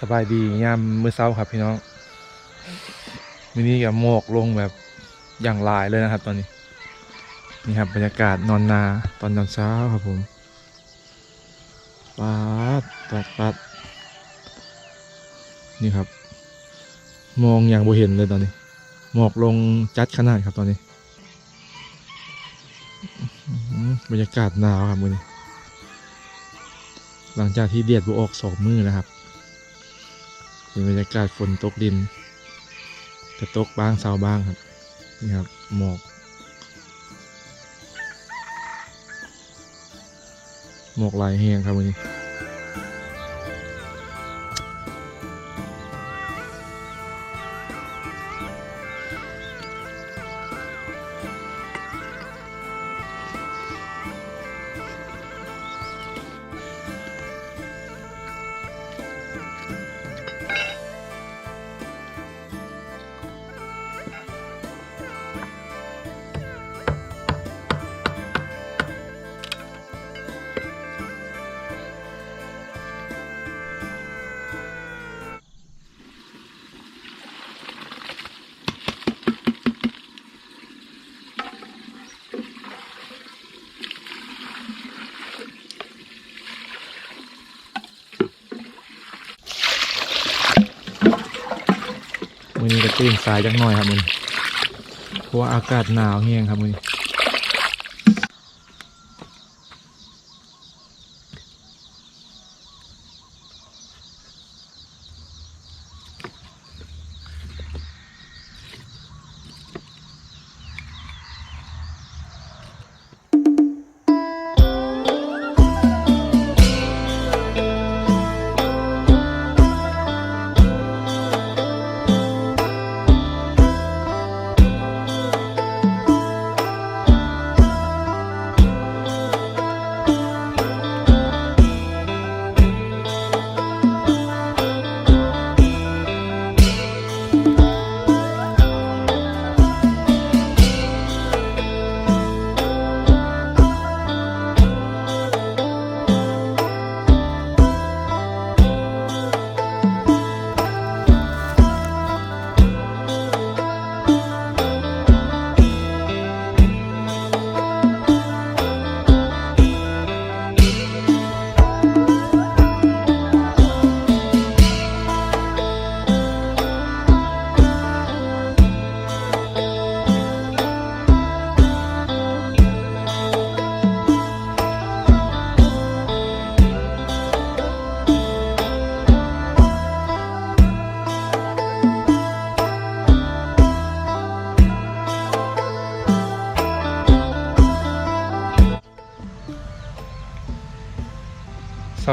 สบายดียามมื้อเช้าครับพี่น้องมินี่กับหมอกลงแบบอย่างลายเลยนะครับ ตอนนี้ นี่ครับบรรยากาศนอนนาตอนตอนเช้าครับผมปัดปัดปัดนี่ครับ มองอย่างบ่เห็นเลยตอนนี้ หมอกลงจัดขนาดครับตอนนี้บรรยากาศหนาวครับมือนี้หลังจากที่เดียดบุออกสองมือนะครับ เป็นบรรยากาศฝนตกดินจะตกบ้างเสาบ้างครับ นี่ครับหมอก หมอกลายแห้งครับวันนี้ นนี้ก็ตื่นสายจังหน่อยครับมันเพราะว่าอากาศหนาวแห้งครับมัน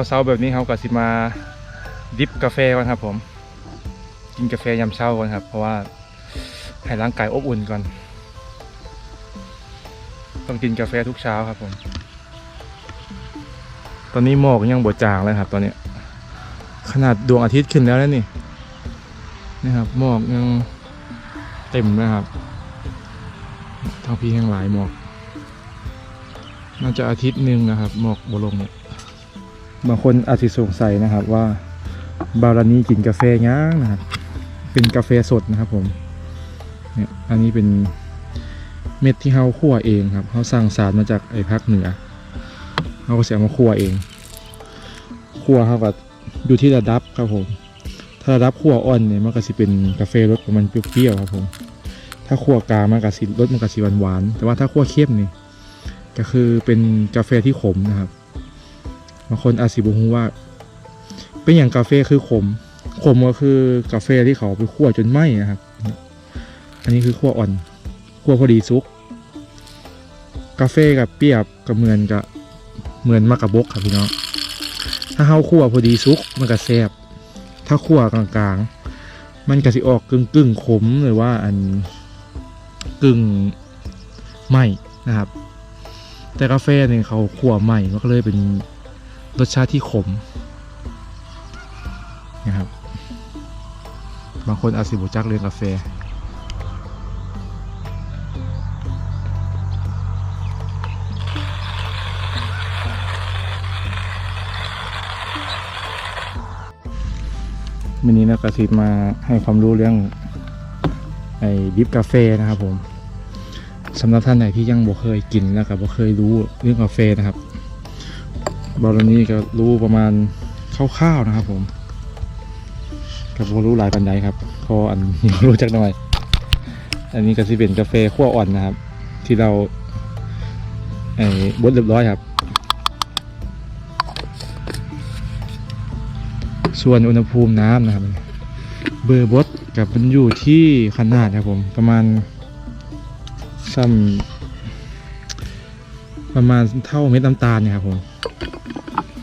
เช้าๆแบบนี้เขาก็สิมาดิฟกาแฟก่อนครับ ผม กินกาแฟยามเช้าก่อนครับ เพราะว่าให้ร่างกายอบอุ่นก่อน ต้องกินกาแฟทุกเช้าครับ ผม ตอนนี้หมอกยังบดจางเลยครับ ตอนนี้ ขนาดดวงอาทิตย์ขึ้นแล้วนะนี่นี่ครับหมอกยังเต็มนะครับทางพี่แห่งหลายหมอกน่าจะอาทิตย์หนึ่งนะครับ หมอกบลงเนี่ย บางคนอาจจะสงสัยนะครับว่าบารานีกินกาแฟย่างนะครับ เป็นกาแฟสดนะครับผมเนี่ยอันนี้เป็นเม็ดที่เขาคั่วเองครับเขาสั่งสารมาจากไอ้ภาคเหนือเขาก็จะเอามาคั่วเองคั่วเขาก็อยู่ที่ระดับครับผม ถ้าระดับคั่วอ่อนเนี่ยมันก็สิเป็นกาแฟรสประมาณเปรี้ยวๆครับผมถ้าคั่วกลางมันก็สิรสมันก็สิหวานๆแต่ว่าถ้าคั่วเข้มนี่ก็คือเป็นกาแฟที่ขมนะครับ บางคนอาจสิบุฮูว่า เป็นอย่างกาแฟคือขม ขมก็คือกาแฟที่เขาไปคั่วจนไหม้นะครับ อันนี้คือคั่วอ่อนคั่วพอดีซุก กาแฟกับเปรียบกับเหมือนกับเหมือนมะกะบกครับพี่น้องถ้าเฮาคั่วพอดีซุกมันก็แซ่บถ้าคั่วกลางๆ มันก็สิออกกึ่งกึ่งๆขมหรือว่าอันกึ่งไหม้นะครับ แต่กาแฟเนี่ยเขาขั่วใหม่มันก็เลยเป็น รสชาติที่ขมนะครับ บางคนอาจสิบุจักเรื่องกาแฟวันนี้นักกสิทธิ์มาให้ความรู้เรื่องไอ้ดิฟกาแฟนะครับผมสำหรับท่านไหนที่ยังบ่เคยกินแล้วก็บ่เคยรู้เรื่องกาแฟนะครับ บอลนี้ก็รู้ประมาณคร่าวๆนะครับ ผมกับบ่รู้หลายปันใดครับพออันรู้จักหน่อย อันนี้ก็สิเป็นกาแฟขั้วอ่อนนะครับ ที่เราไอ้บดเรียบร้อยครับ ส่วนอุณหภูมิน้ำนะครับ เบอร์บดกับมันอยู่ที่ขนาดครับผม ประมาณซ้ำประมาณเท่าเม็ดน้ำตาลเนี่ยครับผม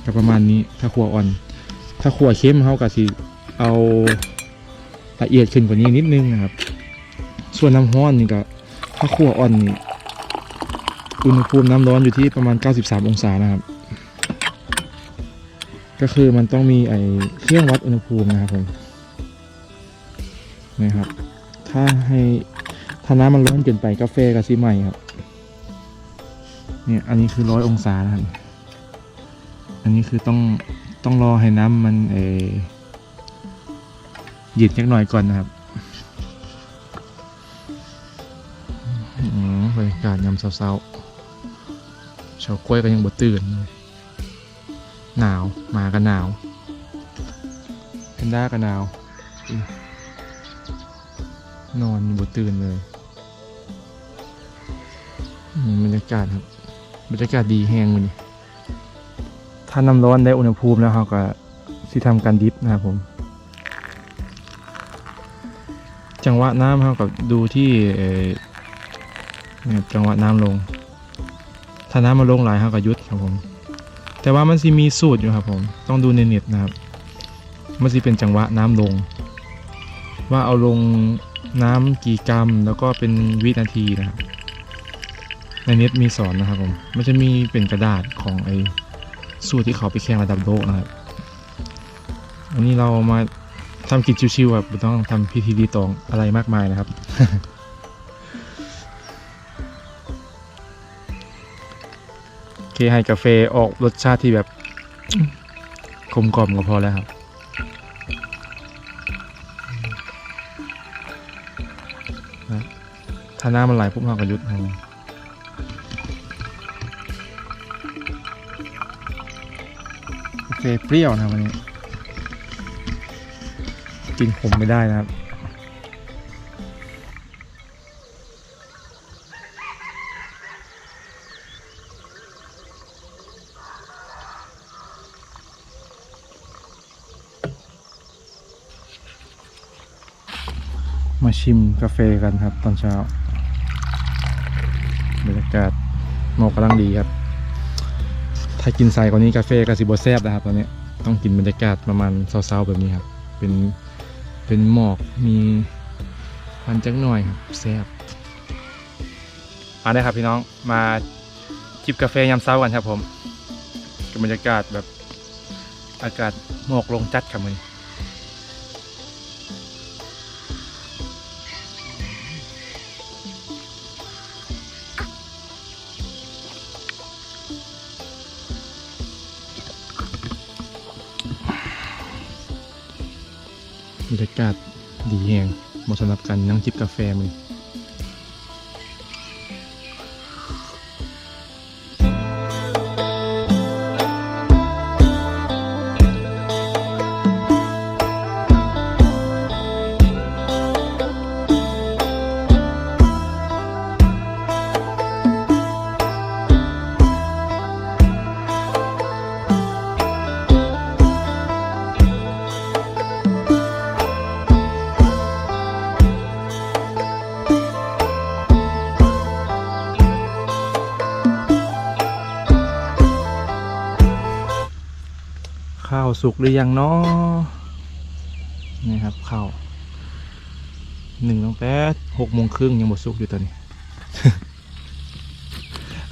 กับประมาณนี้ถ้าขัวอ่อน ถ้าขัวเข้มเขาก็สิเอาละเอียดขึ้นกว่านี้นิดนึงนะครับ ส่วนน้ำร้อนนี่ก็ถ้าขัวอ่อนนี่อุณหภูมิน้ำร้อนอยู่ที่ประมาณ 93 องศานะครับ ก็คือมันต้องมีไอเครื่องวัดอุณหภูมินะครับผมนะครับ ถ้าให้ถ้าน้ำมันร้อนเกินไปกาแฟกับซีใหม่ครับ เนี่ยอันนี้คือร้อยองศานะครับ อันนี้คือต้องต้องรอให้น้ำมันเออเย็นจักหน่อยก่อนนะครับอืมบรรยากาศยามเช้าๆชาวกล้วยก็ยังบ่ตื่น หนาวหมาก็หนาวแพนด้าก็หนาวอนอนบนตื่นเลยอืมบรรยากาศครับ บรรยากาศดีแห้งมัน ถ้าน้ำร้อนได้อุณหภูมิแล้วเขาก็ที่ทำการดิฟนะครับผม จังหวะน้ำเขากับดูที่จังหวะน้ำลง ถ้าน้ำมันลงหลายเขาก็ยุดครับผม แต่ว่ามันสิมีสูตรอยู่ครับผม ต้องดูในเน็ตนะครับ มันสิเป็นจังหวะน้ำลง ว่าเอาลงน้ำกี่กรัมแล้วก็เป็นวินาทีนะครับในเน็ตมีสอนนะครับผม มันจะมีเป็นกระดาษของไอ สูตรที่เขาไปแข่งระดับโลกนะครับอันนี้เรามาทำกิจชิวๆแบบไม่ต้องทำพิธีรีตองอะไรมากมายนะครับ โอเคให้กาแฟออกรสชาติที่แบบกลมกล่อมก็พอแล้วครับถ้าน้ำมันไหลปุ๊บเราก็หยุดให้กาแฟเปรี้ยวนะครับวันนี้ กินขมไม่ได้นะครับ มาชิมกาแฟกันครับตอนเช้า บรรยากาศหมอกกำลังดีครับ ถ้ากินใส่กว่านี้กาแฟก็สิบแซบนะครับตอนนี้ต้องกินบรรยากาศประมาณเช้าๆแบบนี้ครับ เป็นเป็นหมอกมีควันจังหน่อยครับแซบมาได้ครับพี่น้องมาจิบกาแฟยามเช้ากันครับผมกับบรรยากาศแบบอากาศหมอกลงจัดครับมือ บรรยากาศดีแหงเหมาะสำหรับการนั่งจิบกาแฟมือ ข้าวสุกหรือยังเนาะนี่ครับข้าวหนึ่งตั้งแต่หกโมงครึ่งยังหมดสุกอยู่ตอนนี้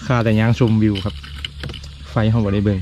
ข้าแต่ย่างชมวิวครับ ไฟห้องบ่ได้เบิ่ง